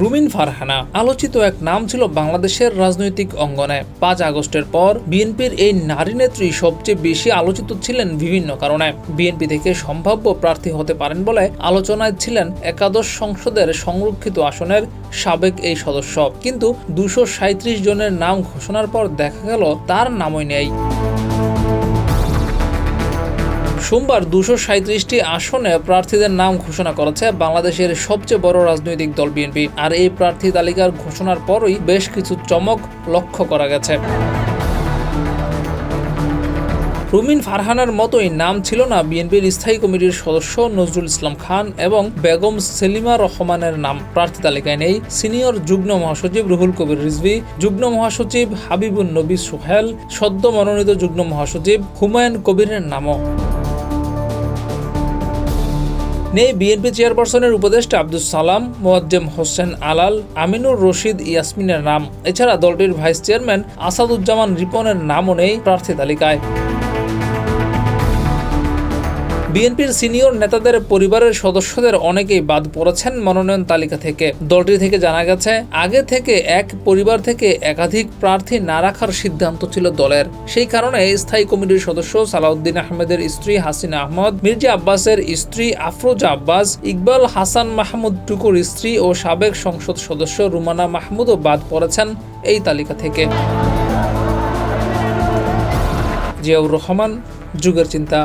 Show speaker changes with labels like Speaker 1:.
Speaker 1: রুমিন ফারহানা। আলোচিত এক নাম ছিল বাংলাদেশের রাজনৈতিক অঙ্গনে। পাঁচ আগস্টের পর বিএনপির এই নারী নেত্রী সবচেয়ে বেশি আলোচিত ছিলেন বিভিন্ন কারণে। বিএনপি থেকে সম্ভাব্য প্রার্থী হতে পারেন বলে আলোচনায় ছিলেন একাদশ সংসদের সংরক্ষিত আসনের সাবেক এই সদস্য। কিন্তু দুশো জনের নাম ঘোষণার পর দেখা গেল তার নামই নেই। সোমবার দুশো সাঁত্রিশটি আসনে প্রার্থীদের নাম ঘোষণা করেছে বাংলাদেশের সবচেয়ে বড় রাজনৈতিক দল বিএনপি। আর এই প্রার্থী তালিকার ঘোষণার পরই বেশ কিছু চমক লক্ষ্য করা গেছে। রুমিন ফারহানার মতোই নাম ছিল না বিএনপির স্থায়ী কমিটির সদস্য নজরুল ইসলাম খান এবং বেগম সেলিমা রহমানের নাম। প্রার্থী তালিকায় নেই সিনিয়র যুগ্ম মহাসচিব রুহুল কবির রিজভি, যুগ্ম মহাসচিব হাবিবুন নবী সোহেল, সদ্য মনোনীত যুগ্ম মহাসচিব হুমায়ুন কবিরের নামও। নেই বিএনপি চেয়ারপারসনের উপদেষ্টা আব্দুল সালাম, মোয়াজ্জেম হোসেন আলাল, আমিনুর রশিদ, ইয়াসমিনের নাম। এছাড়া দলটির ভাইস চেয়ারম্যান আসাদুজ্জামান রিপনের নামও নেই প্রার্থী তালিকায়। বিএনপির সিনিয়র নেতাদের পরিবারের সদস্যদের অনেকেই বাদ পড়েছেন মনোনয়ন তালিকা থেকে। দলটি থেকে জানা গেছে, আগে থেকে এক পরিবার থেকে একাধিক প্রার্থী না রাখার সিদ্ধান্ত ছিল দলের। সেই কারণে স্থায়ী কমিটির সদস্য সালাউদ্দিন আহমেদের স্ত্রী হাসিনা আহমদ, মির্জা আব্বাসের স্ত্রী আফরোজা আব্বাস, ইকবাল হাসান মাহমুদ টুকুর স্ত্রী ও সাবেক সংসদ সদস্য রুমানা মাহমুদও বাদ পড়েছেন এই তালিকা থেকে। জিয়াউর রহমান, যুগের চিন্তা।